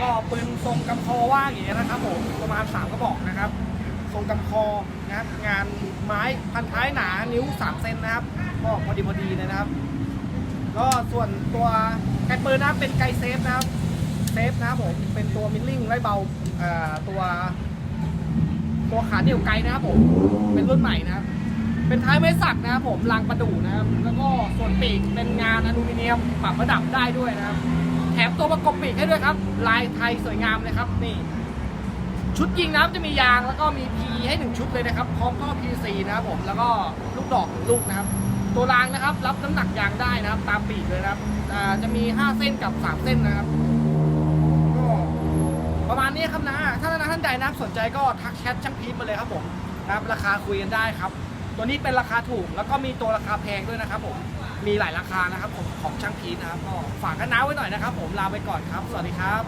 ก็ปืนทรงกำคอว่างอย่างเงี้ยนะครับผมประมาณ3กระบอกนะครับ ทรงกำคอนะครับงานไม้พันท้ายหนานิ้ว3เซนนะครับก็พอดีพอดีเลยนะครับ ก็ส่วนตัวไกปืนนะเป็นไกเซฟนะครับเซฟนะครับผมเป็นตัวมิลลิ่งไล่เบาตัวตัวขาเหนี่ยวไกลนะครับผมเป็นรุ่นใหม่นะครับ เป็นท้ายไม้สักนะครับผมรางประดู่นะครับ แล้วก็ส่วนปีกเป็นงานอลูมิเนียมปรับระดับได้ด้วยนะครับ ถมตัวประกบปีกให้ด้วยครับ ลายไทยสวยงามเลยครับนี่ ชุดยิงนะครับจะมียางแล้วก็มี P ให้หนึ่งชุดเลยนะครับ พร้อมท่อ PC นะครับผมแล้วก็ลูกดอกหนึ่งลูกนะครับ ตัวรางนะครับ รับน้ำหนักยางได้นะครับ ตามปีกเลยนะครับจะมี 5 เส้นกับ 3 เส้นนะครับก็ประมาณนี้ครับนะ ถ้าท่านใดนะครับสนใจก็ทักแชทช่างพีทมาเลยครับผมนะครับราคาคุยกันได้ครับ ตัวนี้เป็นราคาถูกแล้วก็มีตัวราคาแพงด้วยนะครับผมมีหลายราคานะครับผมของช่างพีทนะครับก็ฝากกันน้าไว้หน่อยนะครับ ผมลาไปก่อนครับ สวัสดีครับ